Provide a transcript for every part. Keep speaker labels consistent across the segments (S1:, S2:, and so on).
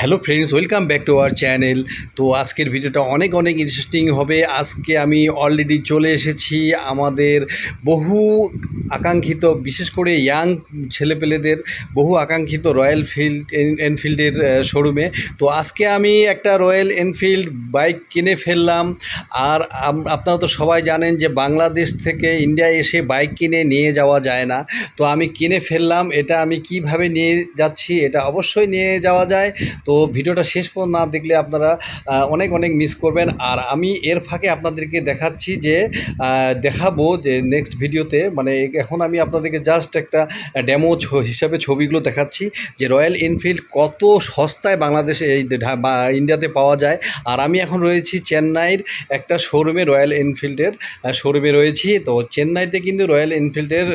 S1: Hello friends, welcome back to our channel. তো আজকের ভিডিওটা অনেক অনেক ইন্টারেস্টিং হবে। আজকে আমি অলরেডি চলে এসেছি আমাদের বহু আকাঙ্ক্ষিত, বিশেষ করে ইয়াং ছেলেপেলেদের বহু আকাঙ্ক্ষিত রয়্যাল ফিল্ড এনফিল্ডের শোরুমে তো আজকে আমি একটা রয়্যাল এনফিল্ড বাইক কিনে ফেললাম। আর আপনারা তো সবাই জানেন যে বাংলাদেশ থেকে ইন্ডিয়ায় এসে বাইক কিনে নিয়ে যাওয়া যায় না। তো আমি কিনে ফেললাম। এটা আমি কীভাবে নিয়ে যাচ্ছি, এটা অবশ্যই নিয়ে যাওয়া যায়। তো ভিডিওটা শেষ পর্যন্ত না দেখলে আপনারা অনেক অনেক মিস করবেন। আর আমি এর ফাঁকে আপনাদেরকে দেখাচ্ছি যে দেখাবো যে নেক্সট ভিডিওতে মানে এখন আমি আপনাদেরকে জাস্ট একটা ডেমো হিসাবে ছবিগুলো দেখাচ্ছি যে রয়্যাল এনফিল্ড কত সস্তায় বাংলাদেশে এই ইন্ডিয়াতে পাওয়া যায়। আর আমি এখন রয়েছি চেন্নাইয়ের একটা শোরুমে রয়্যাল এনফিল্ডের শোরুমে রয়েছি। তো চেন্নাইতে কিন্তু রয়্যাল এনফিল্ডের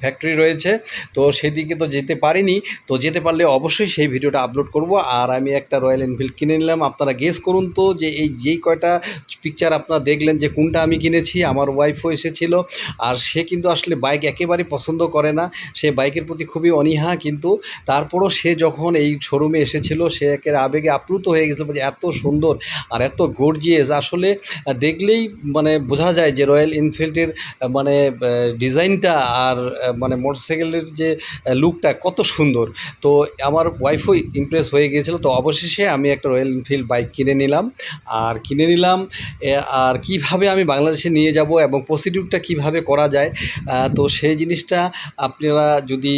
S1: ফ্যাক্টরি রয়েছে। তো সেদিকে তো যেতে পারিনি। তো যেতে পারলে অবশ্যই সেই ভিডিওটা আপলোড করব। আর আমি একটা রয়্যাল এনফিল্ড কিনে নিলাম। আপনারা গেস করুন তো যে এই যেই কয়টা পিকচার আপনারা দেখলেন যে কোনটা আমি কিনেছি, আমার ওয়াইফও এসেছিল। আর সে কিন্তু আসলে বাইক একেবারে পছন্দ করে না। সে বাইকের প্রতি খুবই অনীহা কিন্তু। তারপরও সে যখন এই শোরুমে এসেছিল, সে একের আবেগে আপ্লুত হয়ে গেছিল যে এত সুন্দর আর এত গর্জিয়াস আসলে দেখলেই মানে বোঝা যায় যে রয়্যাল এনফিল্ডের মানে ডিজাইনটা আর মানে মোটরসাইকেলের যে লুকটা কত সুন্দর। তো আমার ওয়াইফও ইমপ্রেস হয়ে গিয়েছিল। তো অবশেষে আমি একটা রয়্যাল এনফিল্ড বাইক কিনে নিলাম। আর কিনে নিলাম আর কীভাবে আমি বাংলাদেশে নিয়ে যাব এবং প্রসিডিউরটা কীভাবে করা যায় তো সেই জিনিসটা আপনারা যদি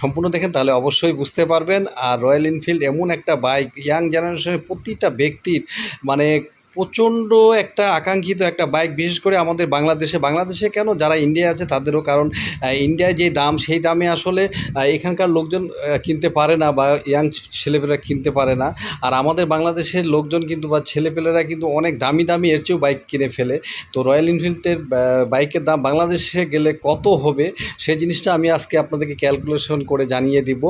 S1: সম্পূর্ণ দেখেন তাহলে অবশ্যই বুঝতে পারবেন। আর রয়্যাল এনফিল্ড এমন একটা বাইক ইয়াং জেনারেশনের প্রতিটা ব্যক্তির মানে প্রচণ্ড একটা আকাঙ্ক্ষিত একটা বাইক বিশেষ করে আমাদের বাংলাদেশে। বাংলাদেশে কেন যারা ইন্ডিয়া আছে তাদেরও কারণ ইন্ডিয়ায় যে দাম, সেই দামে আসলে এখানকার লোকজন কিনতে পারে না বা ইয়াং ছেলেপেলেরা কিনতে পারে না। আর আমাদের বাংলাদেশের লোকজন কিন্তু বা ছেলেপেলেরা কিন্তু অনেক দামি দামি এর চেয়েও বাইক কিনে ফেলে। তো রয়্যাল এনফিল্ডের বাইকের দাম বাংলাদেশে গেলে কত হবে সেই জিনিসটা আমি আজকে আপনাদেরকে ক্যালকুলেশন করে জানিয়ে দিব।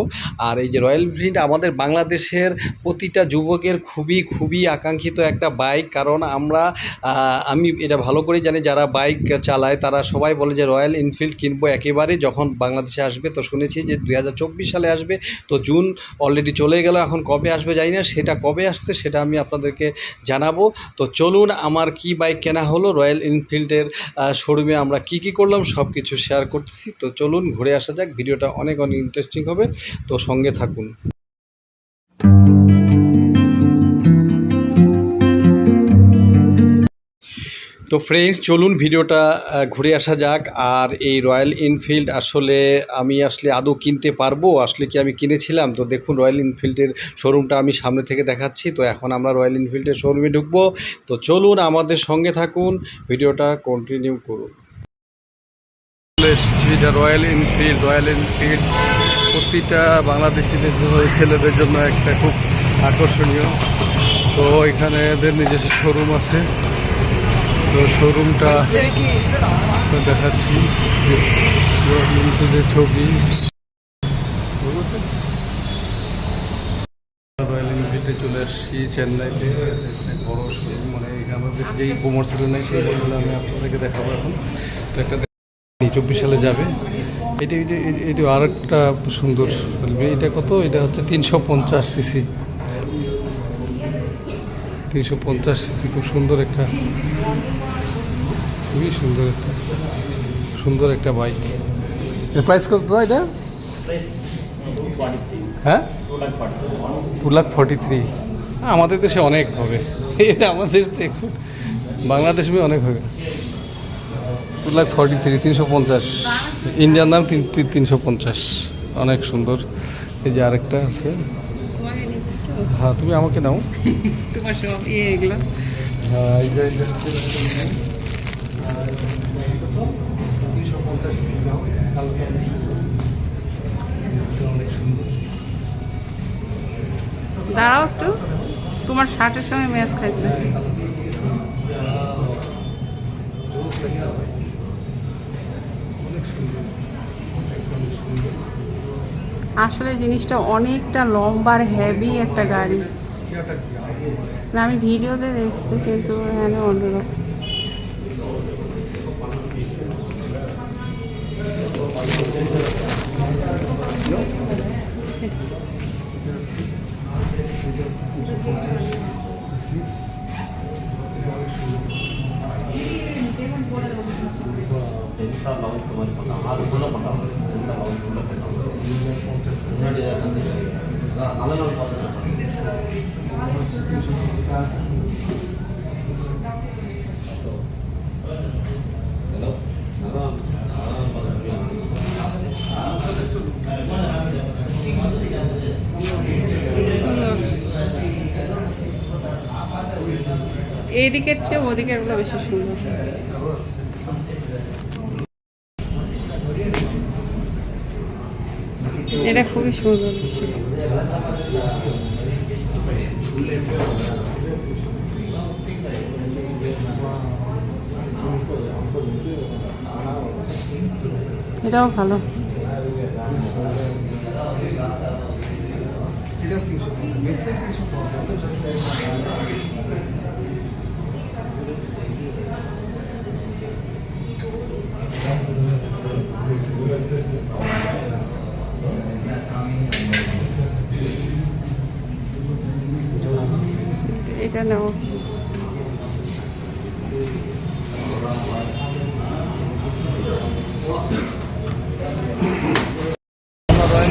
S1: আর এই যে রয়্যাল এনফিল্ড আমাদের বাংলাদেশের প্রতিটা যুবকের খুবই খুবই আকাঙ্ক্ষিত একটা বাইক কারণ আমরা আমি এটা ভালো করেই জানি যারা বাইক চালায় তারা সবাই বলে যে রয়্যাল এনফিল্ড কিনবো একেবারে যখন বাংলাদেশে আসবে তো শুনেছি যে দু হাজার চব্বিশ সালে আসবে তো জুন অলরেডি চলে গেল, এখন কবে আসবে জানি না, সেটা কবে আসছে সেটা আমি আপনাদেরকে জানাব। তো চলুন আমার কি বাইক কেনা হলো, রয়্যাল এনফিল্ডের শোরুমে আমরা কি কি করলাম সব কিছু শেয়ার করতেছি। তো চলুন ঘুরে আসা যাক, ভিডিওটা অনেক অনেক ইন্টারেস্টিং হবে। তো সঙ্গে থাকুন। তো ফ্রেন্ডস চলুন ভিডিওটা ঘুরে আসা যাক। আর এই রয়্যাল এনফিল্ড আসলে আমি আসলে আদৌ কিনতে পারব? আসলে কি আমি কিনেছিলাম? তো দেখুন রয়্যাল এনফিল্ডের শোরুমটা আমি সামনে থেকে দেখাচ্ছি। তো এখন আমরা রয়্যাল এনফিল্ডের শোরুমে ঢুকবো। তো চলুন, আমাদের সঙ্গে থাকুন। ভিডিওটা কন্টিনিউ করুন। এটা রয়্যাল এনফিল্ড রয়্যাল এনফিল্ড প্রতিটা বাংলাদেশিদের ছেলেদের জন্য একটা খুব আকর্ষণীয়। তো এখানে এদের নিজস্ব শোরুম আছে। তো শোরুমটা দেখাচ্ছি। যে ছবি। রয়্যাল এনফিল্ডে চলে আসছি চেন্নাইতে। বড় শোরুম মানে আমাদের যেই মোটরসাইকেল নেই, সেই মোটরসাইকেল আমি আপনাদেরকে দেখাবো এখন। তো একটা চব্বিশ সালে যাবে। এটা- এটা আর একটা সুন্দর এটা কত? এটা হচ্ছে তিনশো পঞ্চাশ সিসি তিনশো পঞ্চাশ সিসি খুব সুন্দর একটা খুবই সুন্দর একটা সুন্দর একটা বাইক এর প্রাইস কত দাদা এটা? হ্যাঁ? টু লাখ ফর্টি থ্রি আমাদের দেশে অনেক হবে। এটা আমাদের দেশ দেখছ বাংলাদেশে অনেক হবে। টু লাখ ফর্টি থ্রি তিনশো পঞ্চাশ। ইন্ডিয়ান দাম তিন- তিনশো পঞ্চাশ। অনেক সুন্দর। এই যে আরেকটা আছে। হ্যাঁ তুমি আমাকে নাও
S2: তোমার সব ইয়ে এগুলো
S1: হ্যাঁ।
S2: দাঁড়াও একটু তোমার শার্টের সঙ্গে ম্যাচ খাইছে আসলে জিনিসটা অনেকটা লম্বার হেভি একটা গাড়ি। না, আমি ভিডিওতে দেখছি, কিন্তু হ্যাঁ অন্যরকম। ইনশাআল্লাহ তোমার কথা আর বলো কথা এইদিকের চেয়ে ওদিকেরগুলো বেশি সুন্দর। এটা খুবই সুন্দর এটাও ভালো।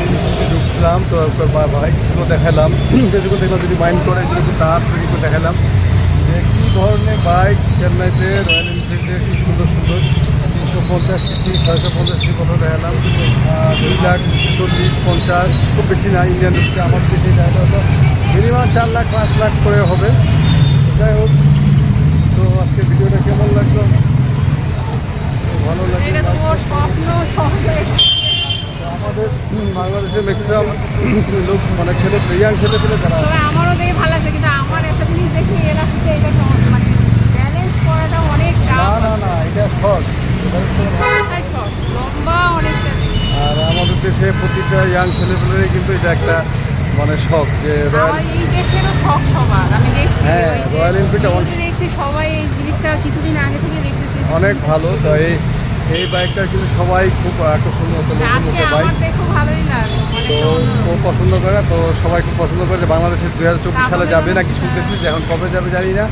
S3: এনফিল্ডে ঢুকছিলাম তো একবার বাইকগুলো দেখালাম। যেগুলো দেখলাম, যদি মাইন্ড করে তার সেগুলো দেখালাম। যে কী ধরনের বাইক চেন্নাইতে রয়্যাল এনফিল্ডে কি সুন্দর সুন্দর। তিনশো পঞ্চাশ সিসি ছয়শো পঞ্চাশ সিসি কত দেখালাম। দুই লাখ চল্লিশ পঞ্চাশ, খুব বেশি না ইন্ডিয়ান আমার দেশে মিনিমাম চার লাখ, পাঁচ লাখ করে হবে। যাই হোক তো আজকে ভিডিওটা কেমন লাগল? ভালো লাগল আমাদের বাংলাদেশের ম্যাক্সিমাম লোক মানে ছেলে ইয়াং ছেলে পেলে তারা
S2: আমারও দেখে ভালো লাগছে কিন্তু আমার একটা জিনিস দেখে এরা এটা মানে ব্যালেন্স করাটা অনেক
S3: না না না এটা শখ
S2: লম্বা অনেকটা।
S3: আর আমাদের দেশে প্রতিটা ইয়াং ছেলেপেলেরই কিন্তু এটা একটা মানে শখ যে রয়্যাল
S2: এই দেশেরও শখ সবার। আমি দেখছি
S3: হ্যাঁ, রয়্যাল এনফিল্ডটা অনেক-
S2: দেখছি সবাই এই জিনিসটা কিছুদিন আগে থেকে দেখতেছি।
S3: অনেক ভালো তো এই এই বাইকটা কিন্তু সবাই খুব আকর্ষণ বাইক তো ও পছন্দ করে তো সবাই খুব পছন্দ করে যে বাংলাদেশে দুই হাজার চব্বিশ সালে যাবে নাকি শুনতেছি যে এখন কবে যাবে জানি না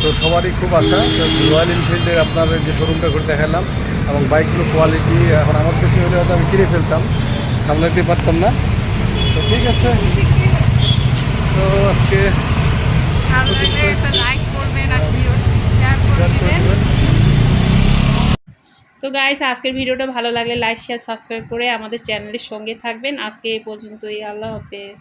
S3: তো সবারই খুব আশা। রয়্যাল এনফিল্ডের আপনার যে শোরুমটা করে দেখালাম এবং বাইকগুলো কোয়ালিটি এখন আমার কাছে হলে হয়তো আমি কিনে ফেলতাম সামলাতে পারতাম না। তো ঠিক আছে। তো আজকে
S2: ভালো লাগলে একটা লাইক করবেন আর ভিডিও শেয়ার করে
S3: share
S2: দিবেন।
S3: করবেন।
S4: তো গাইস আজকের ভিডিওটা ভালো লাগলে লাইক শেয়ার সাবস্ক্রাইব করে আমাদের চ্যানেলের সঙ্গে থাকবেন। আজকে এই পর্যন্তই আল্লাহ হাফেজ।